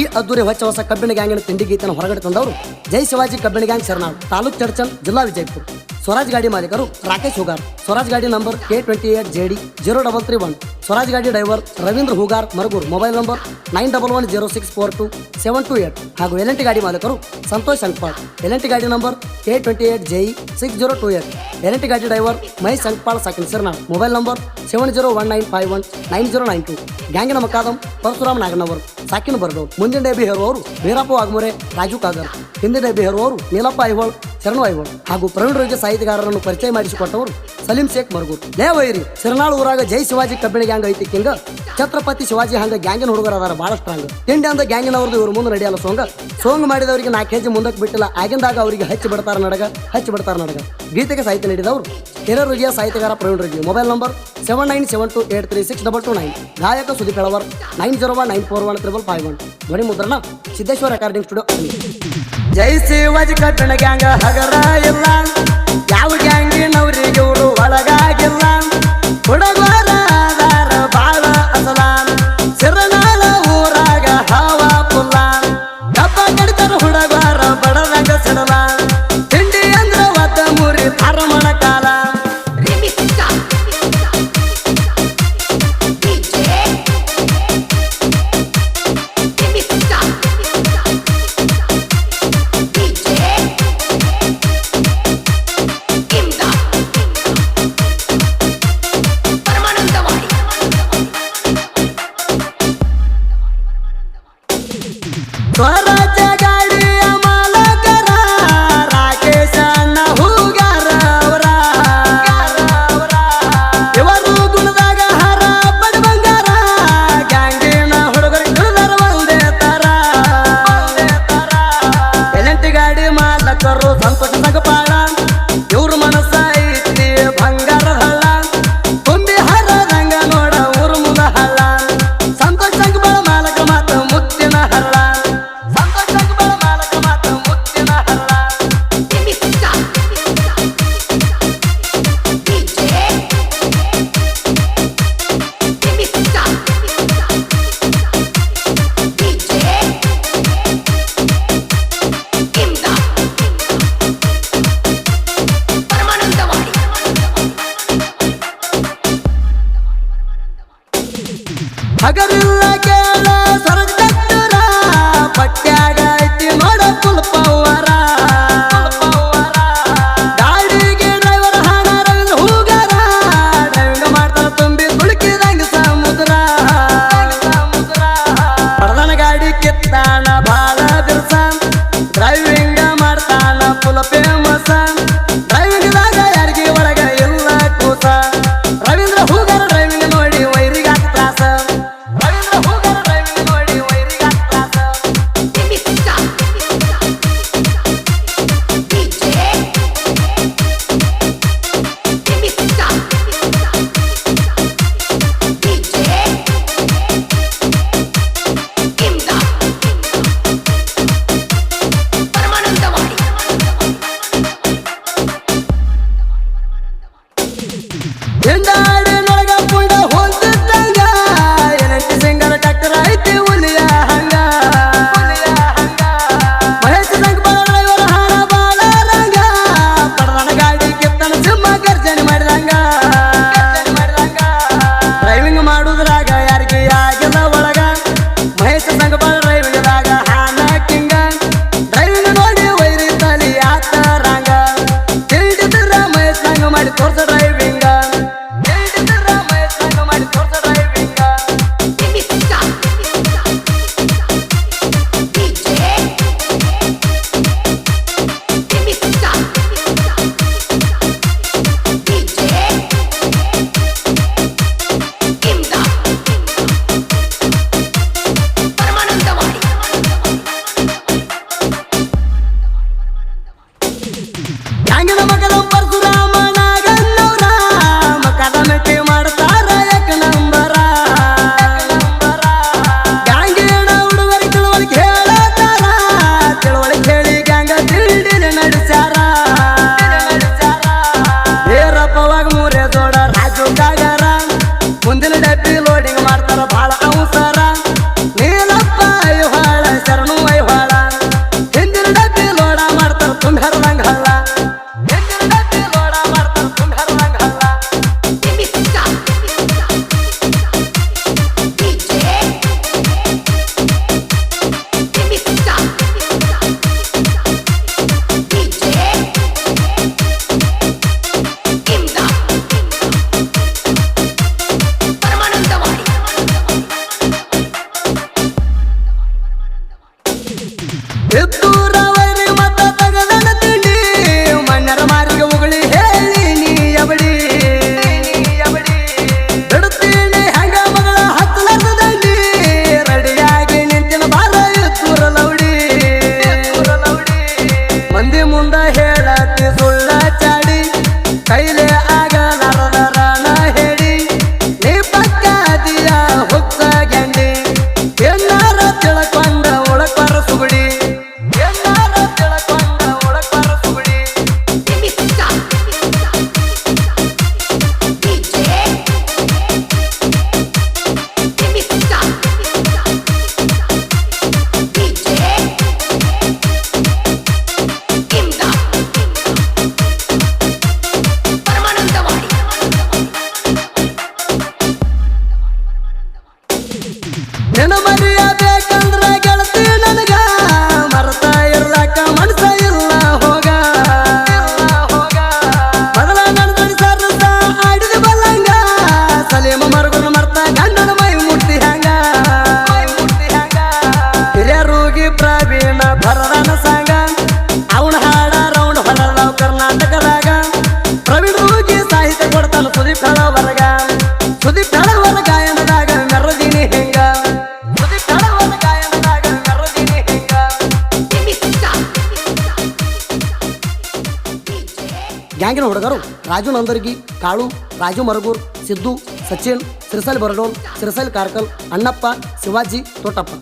ಈ ಅದ್ದೂರಿ ಹೊಚ್ಚ ಹೊಸ ಕಬ್ಬಿಣ ಗ್ಯಾಂಗಿನ ತಿಂಡಿ ಗೀತನ ಹೊರಗಡೆ ತಂದವರು ಜೈ ಶಿವಾಜಿ ಕಬ್ಬಿಣ ಗ್ಯಾಂಗ್ ಶರಣಾಳ್. ತಾಲೂಕ್ ಚರ್ಚನ್ ಜಿಲ್ಲಾ ವಿಜಯಪುರ. ಸ್ವರಾಜ್ ಗಾಡಿ ಮಾಲೀಕರು ರಾಕೇಶ್ ಹುಗಾರ್. ಸ್ವರಾಜ್ ಗಾಡಿ number K twenty eight J D zero double three one. Swaraj ಗಾಡಿ driver Ravindra Hugar, Maragur. Mobile number nine double one zero six four two seven two eight. ಹಾಗೂ ಎಲ್ ಗಾಡಿ ಮಾಲೀಕರು ಸಂತೋಷ್ ಅಂಕ್ಪಾಳ್ ಎಲ್ ಗಾಡಿ number K twenty eight J six zero two eight. L ಗಾಡಿ driver Mahesh Ankpal ಸಾಕಿನ್ Sarnal mobile number seven zero one nine five one nine zero nine two. ಗ್ಯಾಂಗಿನ ಮಕಾದಂ ಪರಶುರಾಮ್ ನಾಗನವರ್. ಸಾಕಿನ ಬರ್ಡೋ ಮುಂದಿನ ಡೇಬಿ ಹೇರುವವರು ವೀರಪ್ಪ ವಾಗ್ಮೋರೆ ರಾಜು ಕಾಗರ್. ಹಿಂದಿನ ಡೇಬಿ ಹೇರುವವರು ನೀಲಪ್ಪ ಐಹೋಳ್ ಶರಣು ಐಹೋಳ್ ಹಾಗೂ ಪ್ರವೀಣ್ ರೋಜಾ ಸಾಹಿತಿಗಾರರನ್ನು ಪರಿಚಯ ಮಾಡಿಸಿಕೊಟ್ಟವರು ಸಲೀಂ ಶೇಖ್ ಮರ್ಗೂರ್. ದೇವೈರಿ ವೈರಿ, ಸಿರನಾಳ್ ಊರಾಗ ಜೈ ಶಿವಾಜಿ ಕಬ್ಬಿಣ ಗ್ಯಾಂಗ್ ಐತಿ ಕಿಂಗ, ಛತ್ರಪತಿ ಶಿವಾಜಿ ಹಂಗ ಗ್ಯಾಂಗಿನ ಹುಡುಗರ ಭಾಳ ಸ್ಟ್ರಾಂಗ್ ತಿಂಡಿ ಅಂದ ಗ್ಯಾಂಗಿನವ್ರದ್ದು ಇವ್ರ ಮುಂದೆ ನಡೆಯಲ್ಲ ಸೋಂಗ. ಸೋಂಗ್ ಮಾಡಿದವರಿಗೆ ನಾಲ್ಕು ಕೆಜಿ ಮುಂದಕ್ಕೆ ಬಿಟ್ಟಿಲ್ಲ, ಆಗಿಂದಾಗ ಅವರಿಗೆ ಹಚ್ಚಿ ಬಿಡ್ತಾರ ನಡಗ, ಹಚ್ಚಿ ಬಿಡ್ತಾರ ನಡಗ. ಗೀತೆಗೆ ಸಾಹಿತ್ಯ ನೀಡಿದವರು ಹಿರರುಗಿಯ ಸಾಹಿತ್ಯಗಾರ Praveen Reddy. Mobile number seven nine seven two eight three six double two nine. ಗಾಯಕ Sudeep Helavar, nine zero one, nine four one, triple five one. ಧ್ವನಿ ಮುದ್ರಣ ಸಿದ್ದೇಶ್ವರ ರೆಕಾರ್ಡಿಂಗ್ ಸ್ಟುಡಿಯೋ ಜೈ ಶಿವಾಜಿ ಕಟ್ಟಣ ಗ್ಯಾಂಗ ಹಗರ ಇಲ್ಲ ಯಾವ ಗ್ಯಾಂಗಿನವ್ರಿಗೆ ಹಗರಿಲ್ಲ ಕೇಳ ಸ್ವರ್ಗ ದಟ್ಟರ ಪಟ್ಯಾಗ ಗ್ಯಾಂಗಿನ ಹುಡುಗರು ರಾಜು ನಂದರ್ಗಿ ಕಾಳು ರಾಜು ಮರಗೂರ್ ಸಿದ್ದು ಸಚಿನ್ ಸಿರಸಲ್ ಬರಡೋನ್ ಸಿರಸಲ್ ಕಾರ್ಕಲ್ ಅಣ್ಣಪ್ಪ ಶಿವಾಜಿ ತೋಟಪ್ಪ